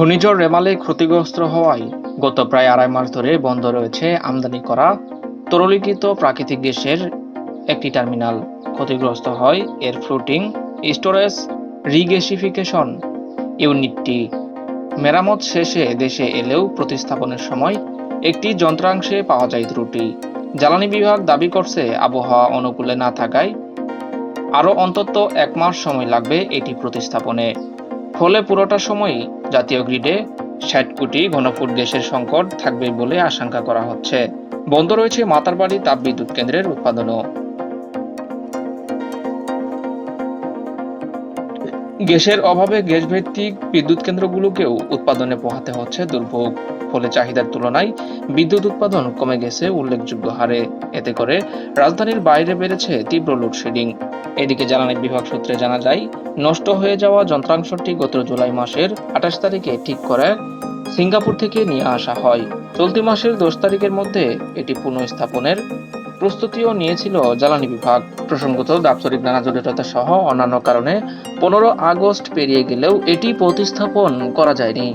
ঘূর্ণিঝড় রেমালে ক্ষতিগ্রস্ত হওয়ায় গত প্রায় আড়াই মাস ধরে বন্ধ রয়েছে আমদানি করা তরলীকৃত প্রাকৃতিক গ্যাসের একটি টার্মিনাল। ক্ষতিগ্রস্ত হয় এর ফ্লোটিং, স্টোরেজ রিগ্যাসিফিকেশন ইউনিটটি। মেরামত শেষে দেশে এলেও প্রতিস্থাপনের সময় একটি যন্ত্রাংশে পাওয়া যায় ত্রুটি। জ্বালানি বিভাগ দাবি করছে আবহাওয়া অনুকূলে না থাকায় আরও অন্তত এক মাস সময় লাগবে এটি প্রতিস্থাপনে। ফলে পুরোটা সময়ই জাতীয় গ্রিডে ষাট কোটি ঘনফুট গ্যাসের সংকট থাকবে বলে আশঙ্কা করা হচ্ছে। বন্ধ রয়েছে মাতারবাড়ি তাপবিদ্যুৎ কেন্দ্রের উৎপাদনও। গ্যাসের অভাবে গ্যাস ভিত্তিক বিদ্যুৎ কেন্দ্রগুলোকেও উৎপাদনে পোহাতে হচ্ছে দুর্ভোগ। ফলে চাহিদার তুলনায় বিদ্যুৎ উৎপাদন কমে গেছে উল্লেখযোগ্য হারে। এতে করে রাজধানীর বাইরে বেড়েছে তীব্র লোডশেডিং। এদিকে জ্বালানি বিভাগ সূত্রে জানা যায়, নষ্ট হয়ে যাওয়া যন্ত্রাংশটি গত জুলাই মাসের আঠাশ তারিখে ঠিক করে সিঙ্গাপুর থেকে নিয়ে আসা হয়। চলতি মাসের দশ তারিখের মধ্যে এটি পুনঃস্থাপনের প্রস্তুতিও নিয়েছিল জ্বালানি বিভাগ। প্রসঙ্গত দাপ্তরিক নানা জটিলতা সহ অন্যান্য কারণে পনেরো আগস্ট পেরিয়ে গেলেও এটি প্রতিস্থাপন করা যায়নি।